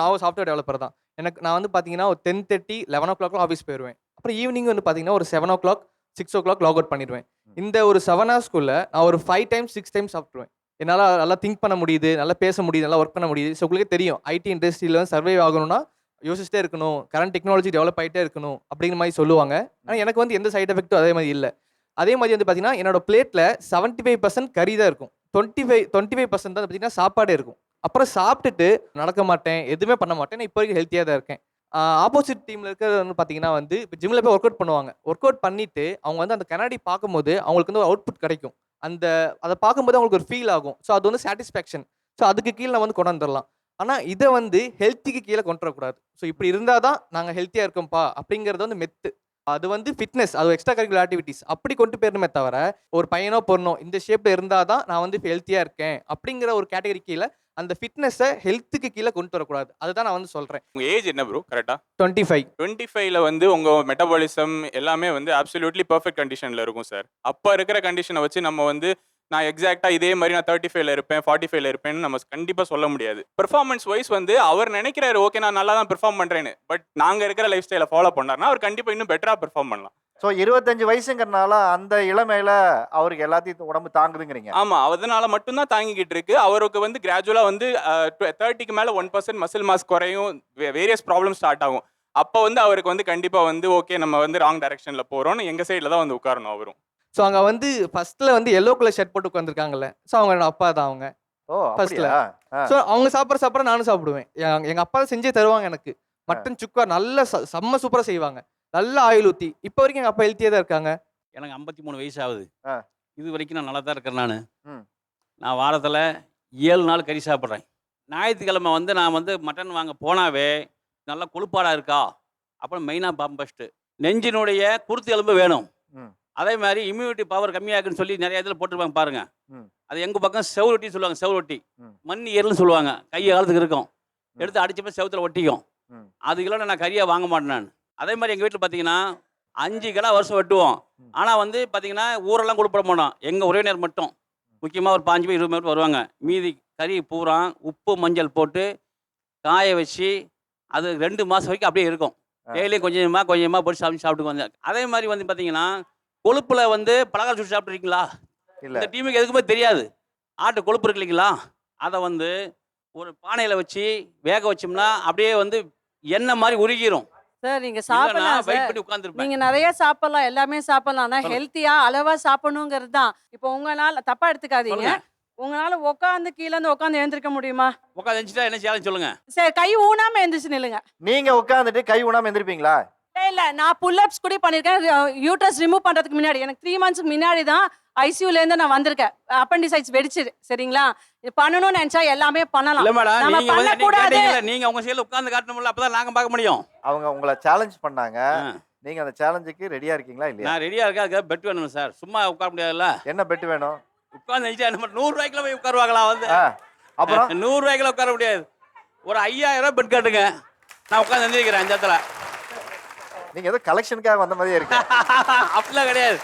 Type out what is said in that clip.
நான் ஒரு software developer தான். எனக்கு நான் வந்து பார்த்தீங்கன்னா ஒரு ten thirty eleven o'clock office போயிடுவேன் அப்புறம் ஈவினிங் வந்து பார்த்தீங்கன்னா ஒரு seven o'clock six o'clock log out பண்ணிடுவேன் இந்த ஒரு செவன் ஹவர்ஸ்க்குள்ள நான் ஒரு ஃபைவ் டைம்ஸ் சிக்ஸ் டைம்ஸ் சாப்பிட்ருவேன் என்னால் நல்லா திங்க் பண்ண முடியுது நல்லா பேச முடியுது நல்லா ஒர்க் பண்ண முடியுது. ஸோ உங்களுக்கே தெரியும் ஐடி இண்டஸ்ட்ரியில் வந்து சர்வே ஆகணும்னா யோசிச்சிட்டே இருக்கணும் கரண்ட் டெக்னாலஜி டெவலப் ஆகிட்டே இருக்கணும் அப்படிங்கிற மாதிரி சொல்லுவாங்க. ஆனால் எனக்கு வந்து எந்த சைடு எஃபெக்ட்டும் அதே மாதிரி இல்லை. அதே மாதிரி வந்து பார்த்தீங்கன்னா என்னோட பிளேட்டில் செவன்ட்டி ஃபைவ் பர்சன்ட் கறி தான் இருக்கும். Twenty five twenty five percent தான் பார்த்தீங்கன்னா சாப்பாடே இருக்கும். அப்புறம் சாப்பிட்டுட்டு நடக்க மாட்டேன் எதுவுமே பண்ண மாட்டேன். நான் இப்போ வரைக்கும் ஹெல்த்தியாக தான் இருக்கேன். ஆப்போசிட் டீமில் இருக்கிறது வந்து பார்த்தீங்கன்னா வந்து இப்போ ஜிம்மில் போய் ஒர்க் அவுட் பண்ணுவாங்க. ஒர்க் அவுட் பண்ணிவிட்டு அவங்க வந்து அந்த கண்ணாடி பார்க்கும்போது அவங்களுக்கு வந்து ஒரு அவுட்புட் கிடைக்கும். அந்த அதை பார்க்கும்போது அவங்களுக்கு ஒரு ஃபீல் ஆகும். ஸோ அது வந்து சாட்டிஸ்ஃபேக்ஷன் ஸோ அதுக்கு கீழே நம்ம வந்து கொண்டாந்துடலாம். ஆனால் இதை வந்து ஹெல்த்திக்கு கீழே கொண்டு வரக்கூடாது. ஸோ இப்படி இருந்தால் தான் நாங்கள் ஹெல்த்தியாக இருக்கோம்ப்பா அப்படிங்கிறது வந்து மெத்து அது வந்து ஃபிட்னஸ் அது எக்ஸ்ட்ரா கரிக்குலர் ஆக்டிவிட்டீஸ் அப்படி கொண்டு போயிருமே தவிர ஒரு பையனோ பொண்ணோ இந்த ஷேப்பில் இருந்தால் தான் நான் வந்து ஹெல்த்தியாக இருக்கேன் அப்படிங்கிற ஒரு கேட்டகரி கீழே அந்த ஃபிட்னஸை ஹெல்த்துக்கு கீழே கொண்டு வரக்கூடாது. அதுதான் நான் வந்து சொல்கிறேன் உங்க ஏஜ் என்ன ப்ரோ கரெக்டா டுவெண்ட்டி ஃபைவ் டுவெண்ட்டி ஃபைவ்ல வந்து உங்க மெட்டபாலிசம் எல்லாமே வந்து அப்சல்யூட்லி பர்ஃபெக்ட் கண்டிஷன்ல இருக்கும் சார் அப்போ இருக்கிற கண்டிஷனை வச்சு நம்ம வந்து நான் எக்ஸாக்டா இதே மாதிரி நான் தேர்ட்டி ஃபைவ்ல இருப்பேன் ஃபார்ட்டி ஃபைவ்ல இருப்பேன்னு நம்ம கண்டிப்பா சொல்ல முடியாது. பெர்ஃபார்மன்ஸ் வைஸ் வந்து அவர் நினைக்கிறாரு ஓகே நான் நல்லா தான் பெர்ஃபார்ம் பண்றேன்னு. பட் நாங்க இருக்கிற லைஃப் ஸ்டைலை ஃபாலோ பண்ணாருன்னா அவர் கண்டிப்பா இன்னும் பெட்டரா பெர்ஃபார்ம் பண்ணலாம். ஸோ இருபத்தஞ்சு வயசுங்கிறனால அந்த இளமையில அவருக்கு எல்லாத்தையும் உடம்பு தாங்குதுங்கிறீங்க. ஆமா அதனால மட்டும்தான் தாங்கிக்கிட்டு இருக்கு. அவருக்கு வந்து கிராஜுவலா வந்து தேர்ட்டிக்கு மேல ஒன் பர்சன்ட் மசில் மாஸ் குறையும் வேரியஸ் ப்ராப்ளம் ஸ்டார்ட் ஆகும். அப்போ வந்து அவருக்கு வந்து கண்டிப்பா வந்து ஓகே நம்ம வந்து ராங் டைரக்ஷன்ல போறோம்னு எங்க சைடில் தான் வந்து உட்காரணும் அவரும். ஸோ அங்கே வந்து ஃபர்ஸ்ட்டில் வந்து எல்லோ கலர் ஷர்ட் போட்டு உட்காந்துருக்காங்கல்ல ஸோ அவங்க என்னோட அப்பா தான் அவங்க. ஓ ஆ. ஸோ அவங்க சாப்பிட்ற சாப்பிட்ற நானும் சாப்பிடுவேன். எங்க- எங்க அப்பா செஞ்சே தருவாங்க எனக்கு. மட்டன் சுக்கா நல்ல ச- செம்ம சூப்பராக செய்வாங்க. நல்ல ஆயில் ஊற்றி இப்போ வரைக்கும் எங்கள் அப்பா ஹெல்த்தியாக தான் இருக்காங்க. எனக்கு ஐம்பத்தி மூணு வயசு ஆகுது. இது வரைக்கும் நான் நல்லா தான் இருக்கிறேன் நான். நான் வாரத்தில் ஏழு நாள் கறி சாப்பிட்றேன். ஞாயிற்றுக்கிழமை வந்து நான் வந்து மட்டன் வாங்க போனாவே நல்லா கொழுப்பாடாக இருக்கா? அப்புறம் மெயினாக பார்ப்பேன் ஃபஸ்ட்டு நெஞ்சினுடைய குருத்து எலும்பு வேணும். அதே மாதிரி இம்யூனிட்டி பவர் கம்மியாகுன்னு சொல்லி நிறைய இதில் போட்டிருப்பாங்க பாருங்க. அது எங்கள் பக்கம் செவுரொட்டி சொல்லுவாங்க செவுரொட்டி. மண் ஈரல்னு சொல்லுவாங்க கை காலத்துக்கு இருக்கும். எடுத்து அடிச்சப்ப செவுத்துல ஒட்டிக்கும். அதுக்கெல்லாம் நான் கறியாக வாங்க மாட்டேன் நான். அதே மாதிரி எங்கள் வீட்டில் பார்த்தீங்கன்னா அஞ்சு கிலோ வருஷம் வெட்டுவோம். ஆனால் வந்து பார்த்தீங்கன்னா ஊரெல்லாம் கொடுப்பட மாட்டோம். எங்கள் உறவினர் மட்டும். முக்கியமாக ஒரு பாஞ்சு பேர் இருபது பேர் வருவாங்க. மீதி கறி பூரா உப்பு மஞ்சள் போட்டு காய வச்சு அது ரெண்டு மாதம் வரைக்கும் அப்படியே இருக்கும். டெய்லியும் கொஞ்சமாக கொஞ்சமாக போட்டு சாப்பிட்டு சாப்பிட்டு வந்தேன். அதே மாதிரி வந்து பார்த்தீங்கன்னா கொழுப்பில் வந்து பலகாரம் சுட்டு சாப்பிட்ருக்கீங்களா இல்ல. இந்த டீமுக்கு எதுக்குமே தெரியாது. ஆட்டு கொழுப்பு இருக்கு இல்லைங்களா? அதை வந்து ஒரு பானையில் வச்சு வேக வச்சோம்னா அப்படியே வந்து எண்ணெய் மாதிரி உருகிரும். சார் நீங்க சாப்பிடலாம் வெயிட் பண்ணி உட்காந்துருப்பேன் நீங்க நிறைய சாப்பிடலாம் எல்லாமே சாப்பிடலாம். ஆனா. ஹெல்த்தியா அளவா சாப்பிடணுங்கிறது தான். இப்போ உங்களால தப்பா எடுத்துக்காதீங்க. உங்களால உட்காந்து கீழ இருந்து உட்காந்து எழுந்திருக்க முடியுமா? உட்காந்து எழுந்துட்டா என்ன செய்யலாம் சொல்லுங்க. சரி கை ஊனாம எந்திரிச்சு நில்லுங்க. நீங்க உட்காந்துட்டு கை உணாம எந்திரிப்பீங்களா இல்ல நான் புல் அப்ஸ் கூட பண்ணிருக்கேன். யூட்ரஸ் ரிமூவ் பண்றதுக்கு முன்னாடி. எனக்கு த்ரீ மந்த்ஸ்க்கு முன்னாடி தான் ஐசியூல இருந்து நான் வந்திருக்கேன். அப்பண்டிசைட்ஸ் வெடிச்சிது சரிங்களா? பண்ணணும்னு நினைச்சா எல்லாமே பண்ணலாம். நம்ம பண்ணக்கூடாது. நீங்க உங்க சைடுல உட்கார்ந்து காட்டணும்ல அப்பதான் நாங்க பார்க்க முடியும். அவங்க உங்களை சேலஞ்ச் பண்ணாங்க. நீங்க அந்த சேலஞ்சுக்கு ரெடியா இருக்கீங்களா இல்லையா? நான் ரெடியா இருக்கேன் அதுக்காக பெட் வேணும் சார். சும்மா உட்கார முடியாதுல்ல. என்ன பெட் வேணும்? உட்கார்ந்து பண்ண- நூறு ரூபாய்க்குள்ள போய் உட்காருவாங்களா வந்து? அப்புறம்? நூறு ரூபாய்க்குள்ள உட்கார முடியாது. ஒரு ஐயாயிரம் ரூபாய் பெட் காட்டுங்க. நான் உட்காந்து எழுந்திருக்கிறேன் அந்த இடத்துல நீங்க ஏதோ கலெக்ஷனுக்காக வந்த மாதிரியே இருக்கு அப்படிலாம் கிடையாது.